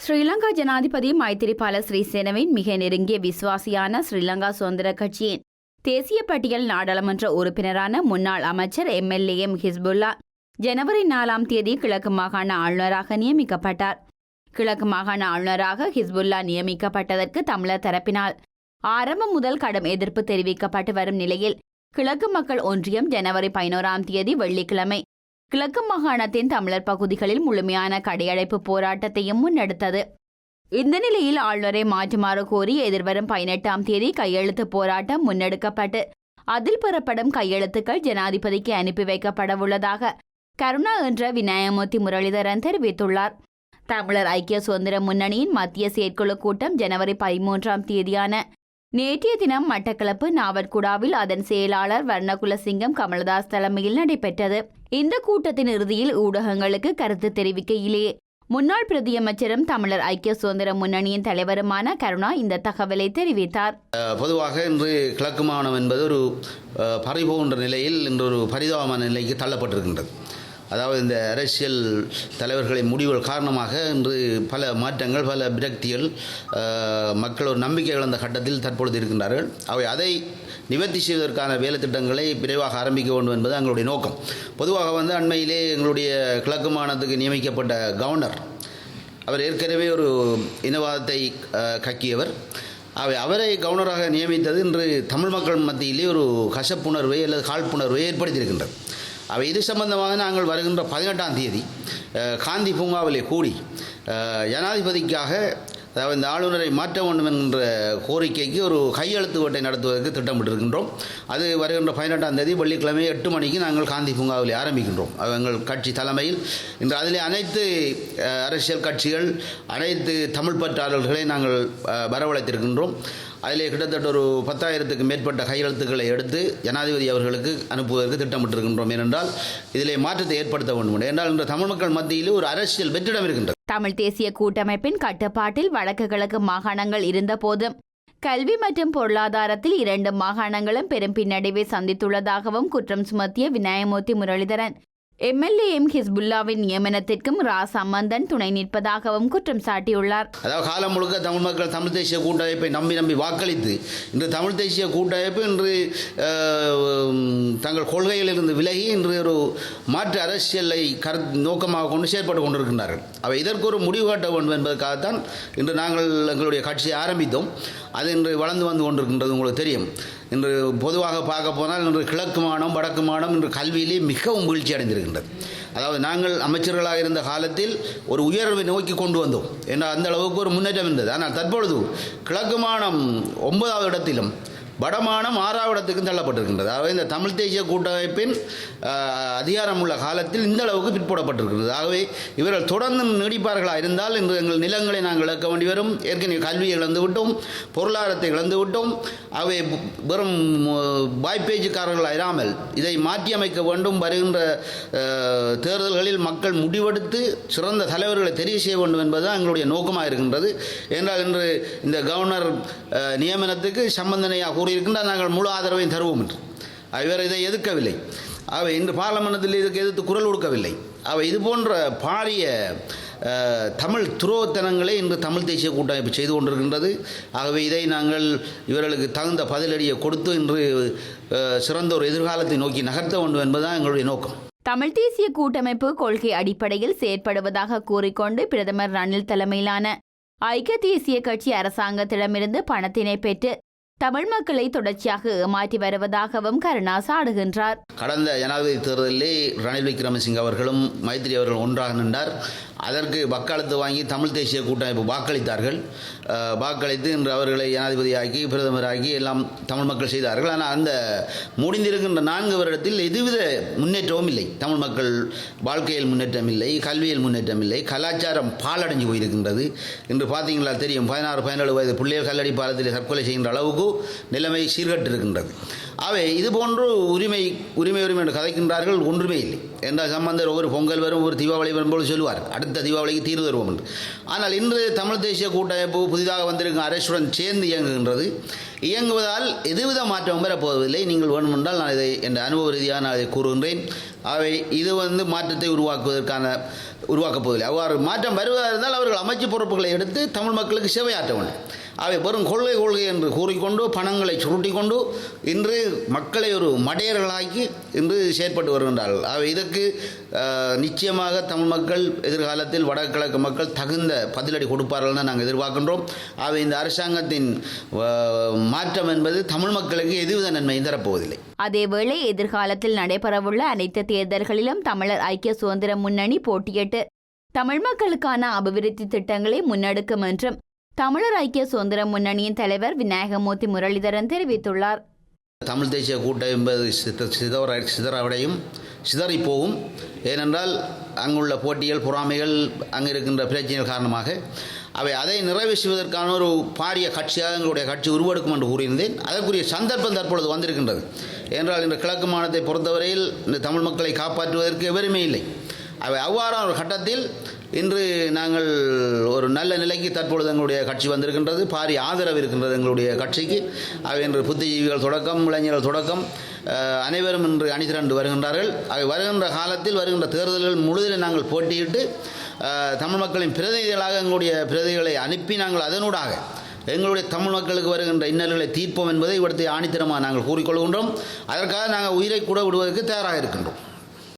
ஸ்ரீலங்கா ஜனாதிபதி மைத்திரிபால ஸ்ரீசேனவின் மிக நெருங்கிய விசுவாசியான ஸ்ரீலங்கா சுதந்திர கட்சியின் தேசிய பட்டியல் நாடாளுமன்ற உறுப்பினரான முன்னாள் அமைச்சர் எம்எல்ஏ எம் ஹிஸ்புல்லா ஜனவரி நாலாம் தேதி கிழக்கு மாகாண ஆளுநராக நியமிக்கப்பட்டார். கிழக்கு மாகாண ஆளுநராக ஹிஸ்புல்லா நியமிக்கப்பட்டதற்கு தமிழர் தரப்பினால் ஆரம்பம் முதல் கடும் எதிர்ப்பு தெரிவிக்கப்பட்டு வரும் நிலையில் கிழக்கு மக்கள் ஒன்றியம் ஜனவரி பதினோராம் தேதி வெள்ளிக்கிழமை கிழக்கு மாகாணத்தின் தமிழர் பகுதிகளில் முழுமையான கடையடைப்பு போராட்டத்தையும் முன்னெடுத்தது. இந்த நிலையில் ஆளுநரை மாற்றுமாறு கோரி எதிர்வரும் பதினெட்டாம் தேதி கையெழுத்து போராட்டம் முன்னெடுக்கப்பட்டு அதில் பெறப்படும் கையெழுத்துக்கள் ஜனாதிபதிக்கு அனுப்பி வைக்கப்படவுள்ளதாக கருணா என்ற விநாயகமூர்த்தி முரளிதரன் தெரிவித்துள்ளார். தமிழர் ஐக்கிய சுதந்திர முன்னணியின் மத்திய செயற்குழு கூட்டம் ஜனவரி பதிமூன்றாம் தேதியான நேற்றைய தினம் மட்டக்களப்பு நாவற்குடாவில் அதன் செயலாளர் வர்ணகுலசிங்கம் கமலதாஸ் தலைமையில் நடைபெற்றது. இந்த கூட்டத்தின் இறுதியில் ஊடகங்களுக்கு கருத்து தெரிவிக்கையிலேயே முன்னாள் பிரதியமைச்சரும் தமிழர் ஐக்கிய சுதந்திர முன்னணியின் தலைவருமான கருணா இந்த தகவலை தெரிவித்தார். பொதுவாக இன்று கிழக்கு மாகாணம் என்பது ஒரு பறிபோன்ற நிலையில் இன்று ஒரு பரிதாபமான நிலைக்கு தள்ளப்பட்டிருக்கின்றது. அதாவது இந்த அரசியல் தலைவர்களின் முடிவுகள் காரணமாக இன்று பல மாற்றங்கள் பல விரக்திகள் மக்கள் ஒரு நம்பிக்கை இழந்த கட்டத்தில் தற்பொழுது இருக்கின்றார்கள். அவை அதை நிவர்த்தி செய்வதற்கான வேலை திட்டங்களை விரைவாக ஆரம்பிக்க வேண்டும் என்பது எங்களுடைய நோக்கம். பொதுவாக வந்து அண்மையிலே எங்களுடைய கிழக்கு மாநிலத்துக்கு நியமிக்கப்பட்ட கவர்னர் அவர் ஏற்கனவே ஒரு இனவாதத்தை கக்கியவர். அவை அவரை கவர்னராக நியமித்தது இன்று தமிழ் மக்கள் மத்தியிலே ஒரு கசப்புணர்வை அல்லது காழ்ப்புணர்வை ஏற்படுத்தியிருக்கின்றது. அவை இது சம்பந்தமாக நாங்கள் வருகின்ற பதினெட்டாம் தேதி காந்தி பூங்காவிலே கூடி ஜனாதிபதிக்காக அதாவது இந்த ஆளுநரை மாற்ற வேண்டும் என்கின்ற கோரிக்கைக்கு ஒரு கையெழுத்து ஓட்டை நடத்துவதற்கு திட்டமிட்டிருக்கின்றோம். அது வருகின்ற பதினெட்டாம் தேதி வெள்ளிக்கிழமை எட்டு மணிக்கு நாங்கள் காந்தி பூங்காவில் ஆரம்பிக்கின்றோம். எங்கள் கட்சி தலைமையில் இன்று அதிலே அனைத்து அரசியல் கட்சிகள் அனைத்து தமிழ் பற்றாளர்களை நாங்கள் வரவழைத்திருக்கின்றோம். அதிலே கிட்டத்தட்ட ஒரு பத்தாயிரத்துக்கு மேற்பட்ட கையெழுத்துக்களை எடுத்து ஜனாதிபதி அவர்களுக்கு அனுப்புவதற்கு திட்டமிட்டிருக்கின்றோம். ஏனென்றால் இதிலே மாற்றத்தை ஏற்படுத்த வேண்டும். என்றால் இன்று தமிழ் மக்கள் மத்தியில் ஒரு அரசியல் வெற்றிடம் இருக்கின்றது. தமிழ் தேசிய கூட்டமைப்பின் கட்டுப்பாட்டில் வடக்கு கிழக்கு மாகாணங்கள் இருந்தபோதும் கல்வி மற்றும் பொருளாதாரத்தில் இரண்டு மாகாணங்களும் பெரும் பின்னடைவை சந்தித்துள்ளதாகவும் குற்றம் சுமத்திய விநாயமூர்த்தி முரளிதரன். எம்எல்ஏ எம் ஹிஸ்புல்லாவின் நியமனத்திற்கும் ரா சம்பந்தன் துணை நிற்பதாகவும் குற்றம் சாட்டியுள்ளார். அதாவது காலம் முழுக்க தமிழ் மக்கள் தமிழ் தேசிய கூட்டமைப்பை நம்பி நம்பி வாக்களித்து இன்று தமிழ் தேசிய கூட்டமைப்பு இன்று தங்கள் கொள்கையிலிருந்து விலகி இன்று ஒரு மாற்று அரசியலை கரு நோக்கமாக கொண்டு செயற்பட்டு கொண்டிருக்கின்றார்கள். அவை இதற்கு ஒரு முடிவு காட்ட வேண்டும் என்பதற்காகத்தான் இன்று நாங்கள் எங்களுடைய கட்சியை ஆரம்பித்தோம். அது இன்று வளர்ந்து வந்து கொண்டிருக்கின்றது உங்களுக்கு தெரியும். இன்று பொதுவாக பார்க்க போனால் இன்று கிழக்கு மாநிலம் வடக்கு மாநிலம் இன்று கல்வியிலே மிகவும் வீழ்ச்சி அடைந்திருக்கின்றது. அதாவது நாங்கள் அமைச்சர்களாக இருந்த காலத்தில் ஒரு உயர்வை நோக்கி கொண்டு வந்தோம். என்ற அந்த அளவுக்கு ஒரு முன்னேற்றம் இருந்தது. ஆனால் தற்பொழுது கிழக்கு மாநிலம் ஒன்பதாவது இடத்திலும் வடமானம் ஆறாவடத்துக்கும் தள்ளப்பட்டிருக்கின்றது. ஆகவே இந்த தமிழ் தேசிய கூட்டமைப்பின் அதிகாரம் உள்ள காலத்தில் இந்த அளவுக்கு பிற்போடப்பட்டிருக்கிறது ஆகவே இவர்கள் தொடர்ந்து நீடிப்பார்களாக இருந்தால் இன்று எங்கள் நிலங்களை நாங்கள் இழக்க வேண்டி வரும். ஏற்கனவே கல்வியை இழந்து விட்டோம் பொருளாதாரத்தை இழந்து விட்டோம். ஆகவே வெறும் அஹ், வாய்ப்பேச்சுக்காரர்களாக இராமல் இதை மாற்றியமைக்க வேண்டும். வருகின்ற தேர்தல்களில் மக்கள் முடிவெடுத்து சிறந்த தலைவர்களை தெரிவு செய்ய வேண்டும் என்பதுதான் எங்களுடைய நோக்கமாக இருக்கின்றது. என்றால் இன்று இந்த கவர்னர் நியமனத்துக்கு சம்பந்தனையாக இருக்கின்ற நாங்கள் முழு ஆதரவையும் தருவோம் என்று. அவர் இதை எதிர்க்கவில்லை. அவை இன்று பாராளுமன்றத்தில் இதுக்கு எதிர்த்து குரல் கொடுக்கவில்லை. அவை இது போன்ற பாரிய தமிழ் துரோகத்தனங்களை இன்று தமிழ் தேசிய கூட்டமைப்பு செய்து கொண்டிருக்கின்றது. ஆகவே இதை நாங்கள் இவர்களுக்கு தகுந்த பதிலடியை கொடுத்து இன்று சிறந்த ஒரு எதிர்காலத்தை நோக்கி நகர்த்த வேண்டும் என்பதுதான் எங்களுடைய நோக்கம். தமிழ் தேசிய கூட்டமைப்பு கொள்கை அடிப்படையில் செயற்படுவதாக கூறிக்கொண்டு பிரதமர் ரணில் தலைமையிலான ஐக்கிய தேசிய கட்சி அரசாங்கத்திடமிருந்து பணத்தினை பெற்று தமிழ் மக்களை தொடர்ச்சியாக ஏமாற்றி வருவதாகவும் கருணா சாடுகின்றார். கடந்த ஜனாதிபதி தேர்தலில் ரணில் விக்ரமசிங்க அவர்களும் மைத்திரி அவர்கள் ஒன்றாக நின்றார். அதற்கு வக்காலத்து வாங்கி தமிழ் தேசிய கூட்டமைப்பு வாக்களித்தார்கள். வாக்களித்து இன்று அவர்களை ஜனாதிபதியாக்கி பிரதமராக்கி எல்லாம் தமிழ் மக்கள் செய்தார்கள். ஆனால் அந்த முடிந்திருக்கின்ற நான்கு வருடத்தில் எதுவித முன்னேற்றமும் இல்லை. தமிழ் மக்கள் வாழ்க்கையில் முன்னேற்றம் இல்லை கல்வியில் முன்னேற்றம் இல்லை கலாச்சாரம் பாலடைஞ்சு போயிருக்கின்றது. இன்று பார்த்தீங்களா தெரியும் பதினாறு பதினேழு வயது பிள்ளைகள் கல்லடி பாலத்தில் தற்கொலை செய்கின்ற அளவுக்கு நிலைமை சீர்கட்டு இருக்கின்றது அவை இது போன்று உரிமை உரிமை உரிமை என்று கதைக்கின்றார்கள் ஒன்றுமே இல்லை. என்ற சம்பந்தர் ஒவ்வொரு பொங்கல் வரும் ஒரு தீபாவளி வரும்போது சொல்லுவார் அடுத்த தீபாவளிக்கு தீர்வு தருவோம் என்று. ஆனால் இன்று தமிழ் தேசிய கூட்டமைப்பு புதிதாக வந்திருக்கும் அரசுடன் சேர்ந்து இயங்குகின்றது. இயங்குவதால் எதுவித மாற்றம் பெறப்போவதில்லை நீங்கள் வேண்டுமென்றால் நான் இதை என் அனுபவ ரீதியாக நான் இதை கூறுகின்றேன். அவை இது வந்து மாற்றத்தை உருவாக்குவதற்கான உருவாக்கப் போவதில்லை அவ்வாறு மாற்றம் வருவதாக இருந்தால் அவர்கள் அமைச்சு பொறுப்புகளை எடுத்து தமிழ் மக்களுக்கு சேவையாற்ற வேண்டும். அவை வெறும் கொள்கை கொள்கை என்று கூறிக்கொண்டு பணங்களை சுருட்டி கொண்டு இன்று மக்களை ஒரு மடையர்களாக்கி இன்று செயற்பட்டு வருகின்றார்கள். அவை இதற்கு நிச்சயமாக தமிழ் மக்கள் எதிர்காலத்தில் வடகிழக்கு மக்கள் தகுந்த பதிலடி கொடுப்பார்கள் தான் நாங்கள் எதிர்பார்க்கின்றோம். அவை இந்த அரசாங்கத்தின் மாற்றம் என்பது தமிழ் மக்களுக்கு எதுவித நன்மையும் தரப்போவதில்லை. அதேவேளை எதிர்காலத்தில் நடைபெறவுள்ள அனைத்து தேர்தல்களிலும் தமிழர் ஐக்கிய சுதந்திர முன்னணி போட்டியிட்டு தமிழ் மக்களுக்கான அபிவிருத்தி திட்டங்களை முன்னெடுக்கும் என்றும் தமிழர் ஐக்கிய சுதந்திர முன்னணியின் தலைவர் விநாயகமூர்த்தி முரளிதரன் தெரிவித்துள்ளார். தமிழ் தேசிய கூட்டம் என்பது சித சிதற சிதறவடையும் சிதறிப்போகும். ஏனென்றால் அங்குள்ள போட்டிகள் பொறாமைகள் அங்கு இருக்கின்ற பிரச்சனைகள் காரணமாக அவை அதை நிறைவேற்றுவதற்கான ஒரு பாரிய கட்சியாக எங்களுடைய கட்சி உருவெடுக்கும் என்று கூறியிருந்தேன். அதற்குரிய சந்தர்ப்பம் தற்பொழுது வந்திருக்கின்றது. ஏனென்றால் இந்த கிழக்கு மாநிலத்தை பொறுத்தவரையில் இந்த தமிழ் மக்களை காப்பாற்றுவதற்கு எவருமே இல்லை. அவை அவ்வாறான ஒரு கட்டத்தில் இன்று நாங்கள் ஒரு நல்ல நிலைக்கு தற்பொழுது எங்களுடைய கட்சி வந்திருக்கின்றது பாரி ஆதரவு இருக்கின்றது எங்களுடைய கட்சிக்கு. அவை இன்று புத்திஜீவிகள் தொடக்கம் இளைஞர்கள் தொடக்கம் அனைவரும் இன்று அணிதிரண்டு வருகின்றார்கள். அவை வருகின்ற காலத்தில் வருகின்ற தேர்தல்கள் முழுதிலும் நாங்கள் போட்டியிட்டு தமிழ் மக்களின் பிரதிநிதிகளாக எங்களுடைய பிரதிகளை அனுப்பி நாங்கள் அதனூடாக எங்களுடைய தமிழ் மக்களுக்கு வருகின்ற இன்னல்களை தீர்ப்போம் என்பதை இவற்றை ஆணித்தரமாக நாங்கள் கூறிக்கொள்கின்றோம். அதற்காக நாங்கள் உயிரை கூட விடுவதற்கு தயாராக இருக்கின்றோம்.